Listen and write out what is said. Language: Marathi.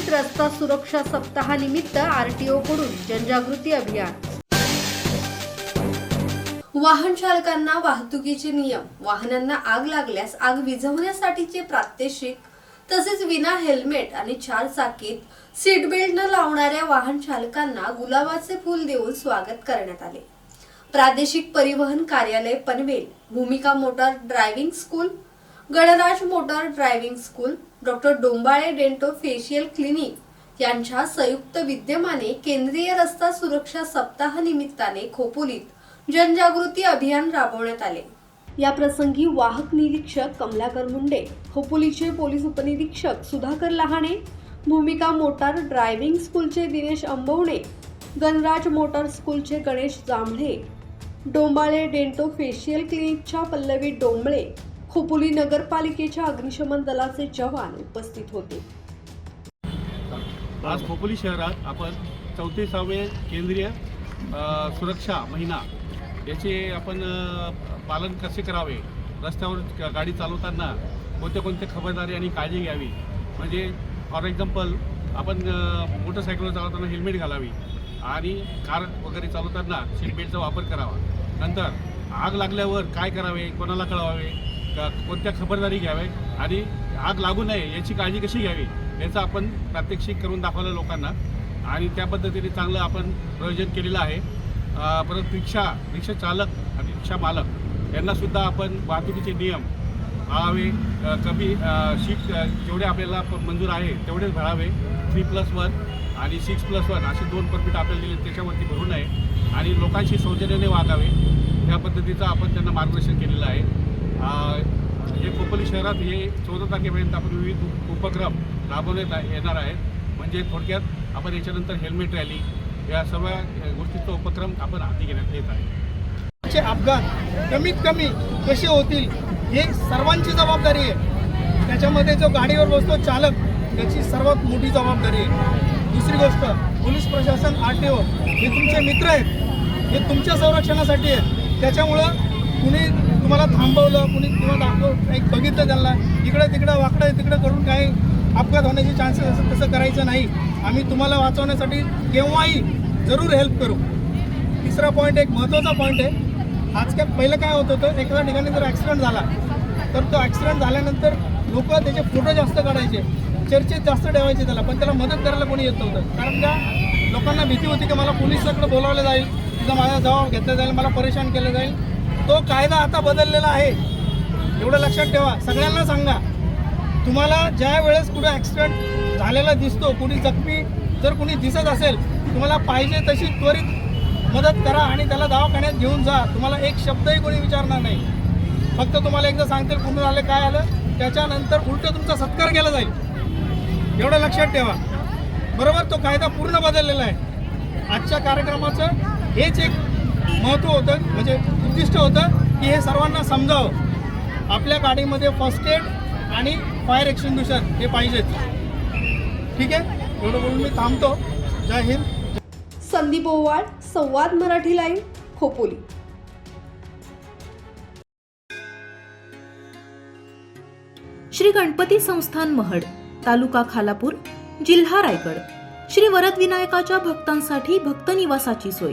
सुरक्षा सप्ताहानिमित्त आरटीओ कडून जनजागृती अभियान. वाहन चालकांना वाहतुकीचे नियम वाहनांना आग लागल्यास आग विझवण्यासाठीचे प्रात्यक्षिक तसेच विना हेल्मेट आणि चार चाकीत सीट बेल्ट न लावणाऱ्या वाहन चालकांना गुलाबाचे फूल देऊन स्वागत करण्यात आले. प्रादेशिक परिवहन कार्यालय Panvel Bhumika motor driving school Ganraj motor driving school doctor Dombale dento facial clinic यांच्या संयुक्त विद्यमाने केंद्रीय रस्ता सुरक्षा सप्ताह निमित्ताने खोपोलीत जनजागृती अभियान राबवण्यात आले. या प्रसंगी वाहक निरीक्षक कमलाकर मुंडे खोपोलीचे पोलीस उपनिरीक्षक सुधाकर लहाणे भूमिका मोटार ड्रायव्हिंग स्कूलचे दिनेश अंबवणे गणराज मोटार स्कूलचे गणेश जांभळे डोंबाळे डेंटो फेशियल क्लिनिकच्या पल्लवी डोंबळे खोपोली नगरपालिकेच्या अग्निशमन दलाचे जवान उपस्थित होते. आज खोपोली शहरात आपण चौतीसावे केंद्रीय सुरक्षा महिना याचे आपण पालन कसे करावे? रस्त्यावर गाडी चालवताना कोणते कोणत्या खबरदारी आणि काळजी घ्यावी? म्हणजे फॉर एक्झाम्पल आपण मोटरसायकलवर चालवताना हेल्मेट घालावी आणि कार वगैरे चालवताना सीट बेल्टचा वापर करावा. नंतर आग लागल्यावर काय करावे? कोणाला कळवावे? कोणत्या खबरदारी घ्यावे आणि आग लागू नये याची काळजी कशी घ्यावी याचं आपण प्रात्यक्षिक करून दाखवलं लोकांना. आणि त्या पद्धतीने चांगलं आपण प्रयोजन केलेलं आहे. परंतु रिक्षा रिक्षा चालक आणि रिक्षा मालक यांनासुद्धा आपण वाहतुकीचे नियम पाळावे. कमी सीट जेवढे आपल्याला प- मंजूर आहे तेवढेच भरावे. थ्री प्लस वन आणि सिक्स प्लस वन असे दोन परमिट आपल्याला दिले त्याच्यावरती भरू नये. आणि लोकांशी सौजन्याने वागावे. ह्या पद्धतीचं आपण त्यांना मार्गदर्शन केलेलं आहे. हे खोपोली शहरात हे चौदा तारखेपर्यंत आपण विविध उपक्रम राबवण्यात येणार आहेत. म्हणजे थोडक्यात आपण याच्यानंतर हेल्मेट रॅली या सर्व गोष्टीचा उपक्रम आपण हाती घेण्यात येत आहे. अपघात कमीत कमी कसे होतील हे सर्वांची जबाबदारी आहे. त्याच्यामध्ये जो गाडीवर बसतो चालक त्याची सर्वात मोठी जबाबदारी आहे. दुसरी गोष्ट पोलीस प्रशासन आर टी ओ हे तुमचे मित्र आहेत. हे तुमच्या संरक्षणासाठी आहेत. त्याच्यामुळं कुणी तुम्हाला थांबवलं कुणी किंवा दाखव एक बघितलं त्यांना इकडं तिकडं वाकडं तिकडं करून काही अपघात होण्याचे चान्सेस असतात तसं करायचं नाही. आम्ही तुम्हाला वाचवण्यासाठी केव्हाही जरूर हेल्प करू. तिसरा पॉईंट एक महत्त्वाचा पॉईंट आहे. आजकाल पहिलं काय होत होतं एखाद्या ठिकाणी जर ॲक्सिडेंट झाला तर तो ॲक्सिडेंट झाल्यानंतर लोक त्याचे फोटो जास्त काढायचे चर्चेत जास्त ठेवायचे त्याला पण त्याला मदत करायला कोणी येत नव्हतं. कारण का लोकांना भीती होती की मला पोलिसाकडे बोलावलं जाईल तिथं माझा जबाब घेतला जाईल मला परेशान केलं जाईल. तो कायदा आता बदललेला आहे. एवढं लक्षात ठेवा. सगळ्यांना सांगा. तुम्हाला ज्या वेळेस कुठे ॲक्सिडेंट झालेला दिसतो कुणी जखमी जर कुणी दिसत असेल तुम्हाला पाहिजे तशी त्वरित मदत करा आणि त्याला दवाखान्यात घेऊन जा. तुम्हाला एक शब्दही कोणी विचारणार नाही. फक्त तुम्हाला एकदा सांगतील कुठून आलं काय आलं. त्याच्यानंतर उलटं तुमचा सत्कार केला जाईल. एवढं लक्षात ठेवा. बरोबर तो कायदा पूर्ण बदललेला आहे. आजच्या कार्यक्रमाचं हेच एक महत्त्व होतं. म्हणजे उद्दिष्ट होतं की हे सर्वांना समजावं. आपल्या गाडीमध्ये फर्स्ट एड आणि फायर एक्सटिंग्विशर हे पाहिजेत. ठीक आहे? एवढं बोलून मी थांबतो. जय हिंद. संदीप ओवाळ संवाद मराठी लाईव्ह खोपोली. श्री गणपती संस्थान महड तालुका खालापूर जिल्हा रायगड. श्री वरद विनायकाच्या भक्तांसाठी भक्त निवासाची सोय.